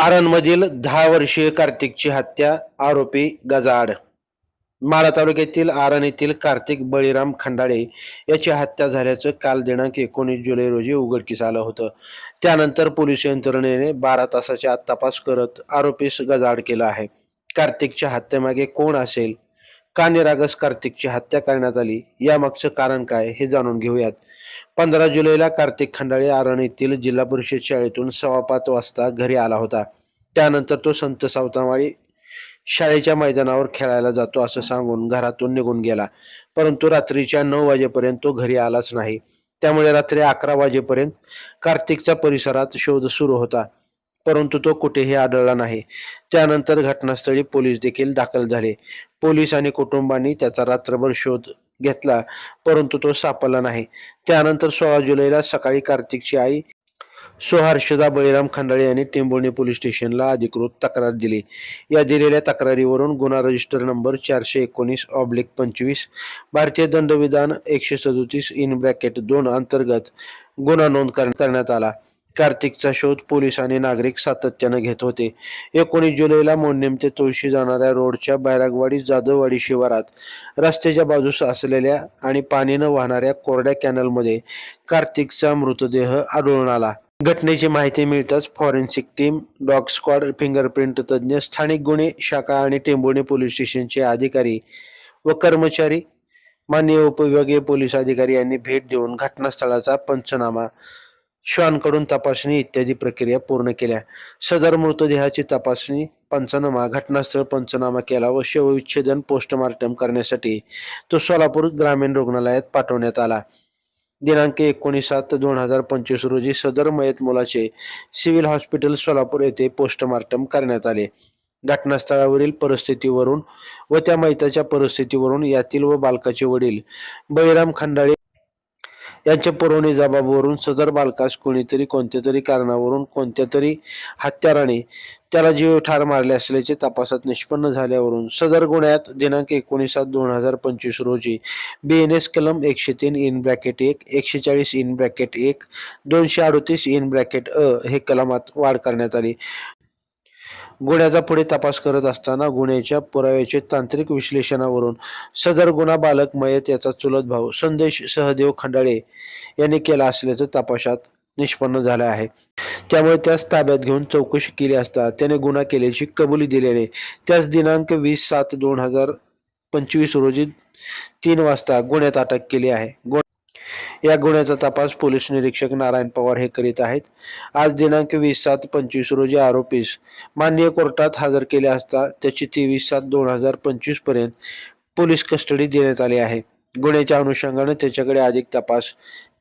आरणमधील दहा वर्षीय कार्तिकची हत्या आरोपी गजाआड. माळा तालुक्यातील आरण येथील कार्तिक बळीराम खंडाळे याची हत्या झाल्याचं काल दिनांक एकोणीस जुलै रोजी उघडकीस आलं होतं. त्यानंतर पोलीस यंत्रणेने बारा तासाच्या आत तपास करत आरोपीस गजाआड केला आहे. कार्तिकच्या हत्येमागे कोण असेल का निरागस कार्तिकची हत्या करण्यात आली. यामागचं कारण काय हे जाणून घेऊयात. पंधरा जुलैला कार्तिक खंडाळे आरण येथील जिल्हा परिषद शाळेतून सव्वा पाच वाजता घरी आला होता. त्यानंतर तो संत सावतामाळी शाळेच्या मैदानावर खेळायला जातो असं सांगून घरातून निघून गेला. परंतु रात्रीच्या नऊ वाजेपर्यंत तो घरी आलाच नाही. त्यामुळे रात्री अकरा वाजेपर्यंत कार्तिकचा परिसरात शोध सुरू होता. परंतु तो कुठेही आढळला नाही. त्यानंतर घटनास्थळी पोलीस देखील दाखल झाले. पोलीस आणि कुटुंबांनी त्याचा रात्रभर शोध घेतला परंतु तो सापडला नाही. त्यानंतर सोळा जुलैला सकाळी कार्तिकची आई सुहर्षदा बळीराम खंडाळे यांनी टेंभुर्णी पोलीस स्टेशनला अधिकृत तक्रार दिली. या दिलेल्या तक्रारीवरून गुन्हा रजिस्टर नंबर चारशे एकोणीस ऑब्लिक पंचवीस भारतीय दंडविधान एकशे सदोतीस इन ब्रॅकेट दोन अंतर्गत गुन्हा नोंद करण्यात आला. कार्तिकचा शोध पोलीस आणि नागरिक सातत्यानं घेत होते. एकोणीस जुलैला मोन्नेम ते तुळशी जाणाऱ्या रोडच्या बैरागवाडी जाधववाडी शिवारात रस्त्याच्या बाजूस असलेल्या आणि पाणी न वाहणाऱ्या कोरड्या कॅनलमध्ये कार्तिकचा मृतदेह आढळून आला. घटनेची माहिती मिळताच forensic team dog squad fingerprint तज्ज्ञ स्थानिक गुन्हे शाखा आणि टेंबोणे पोलीस स्टेशनचे अधिकारी व कर्मचारी माननीय उपविभागीय पोलीस अधिकारी यांनी भेट देऊन घटनास्थळाचा पंचनामा श्वानकडून तपासणी इत्यादी प्रक्रिया पूर्ण केल्या. सदर मृतदेहाची तपासणी पंचनामा घटनास्थळ पंचनामा केला व शवविच्छेदन पोस्टमार्टम करण्यासाठी तो सोलापूर ग्रामीण रुग्णालयात पाठवण्यात आला. दिनांक एकोणीस सात दोन हजार पंचवीस रोजी सदर मयत मुलाचे सिव्हिल हॉस्पिटल सोलापूर येथे पोस्टमार्टम करण्यात आले. घटनास्थळावरील परिस्थितीवरून व त्या मैताच्या परिस्थितीवरून यातील व बालकाचे वडील बळीराम खंडाळे यांच्या पुरवणी जबाबावरून सदर बालकास कोणीतरी कोणत्या तरी कारणावरून कोणत्या तरी हत्याराने त्याला जीव ठार मारले असल्याचे तपासात निष्पन्न झाल्यावरून सदर गुन्ह्यात दिनांक एकोणीस सात दोन हजार पंचवीस रोजी बी एन एस कलम एकशे तीन इन ब्रॅकेट एक एकशे चाळीस इन ब्रॅकेट एक दोनशे अडोतीस इन ब्रॅकेट अ हे कलमात वाढ करण्यात आली. गुन्ह्याचा पुढे तपास करत असताना गुन्ह्याच्या पुराव्याचे तांत्रिक विश्लेषणावरून सदर गुन्हा बालक मयत याचा चुलत भाऊ संदेश सहदेव खंडाळे यांनी केला असल्याचं तपासात निष्पन्न झालं आहे. त्यामुळे त्यास ताब्यात घेऊन चौकशी केली असता त्याने गुन्हा केल्याची कबुली दिल्याने त्यास दिनांक वीस सात दोन हजार पंचवीस रोजी तीन वाजता गुन्ह्यात अटक केली आहे. या गुन्ह्याचा तपास पोलीस निरीक्षक नारायण पवार हे करीत आहेत. आज दिनांक वीस सात पंचवीस रोजी आरोपीस माननीय कोर्टात हजर केले असता त्याची तेवीस सात दोन हजार पंचवीसपर्यंत पोलीस कस्टडी देण्यात आली आहे. गुन्ह्याच्या अनुषंगाने त्याच्याकडे अधिक तपास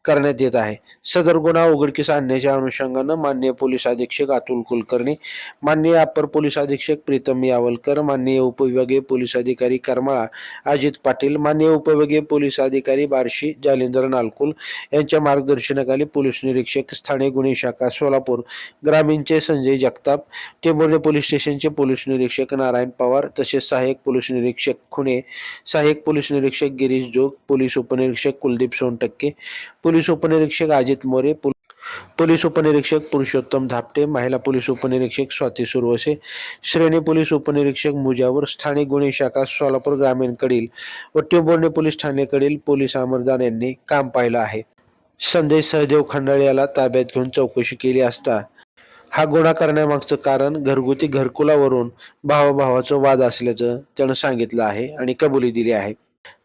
करण्यात येत आहे. सदर गुन्हा उघडकीस आणण्याच्या अनुषंगानं माननीय पोलीस अधीक्षक अतुल कुलकर्णी माननीय अपर पोलीस अधीक्षक प्रीतम यावलकर माननीय उपविभागीय पोलीस अधिकारी करमाळा अजित पाटील माननीय उपविभागीय पोलीस अधिकारी बार्शी जालिंदर नालकुल यांच्या मार्गदर्शनाखाली पोलीस निरीक्षक स्थानिक गुन्हे शाखा सोलापूर ग्रामीणचे संजय जगताप टेंभुर्णी पोलीस स्टेशनचे पोलीस निरीक्षक नारायण पवार तसेच सहाय्यक पोलीस निरीक्षक खुणे सहाय्यक पोलीस निरीक्षक गिरीश जोग पोलीस उपनिरीक्षक कुलदीप सोनटक्के पोलीस उपनिरीक्षक अजित मोरे पोलीस उपनिरीक्षक पुरुषोत्तम झापटे महिला पोलीस उपनिरीक्षक स्वाती सुरवसे श्रेणी पोलीस उपनिरीक्षक मुजावर स्थानिक गुन्हे शाखा सोलापूर ग्रामीणकडील व टिंबोर्णे पोलीस ठाणेकडील पोलीस अमरदान यांनी काम पाहिलं आहे. संदेश सहदेव खंडाळे याला ताब्यात घेऊन चौकशी केली असता हा गुन्हा करण्यामागचं कारण घरगुती घरकुलावरून भावाभावाचा वाद असल्याचं त्यानं सांगितलं आहे आणि कबुली दिली आहे.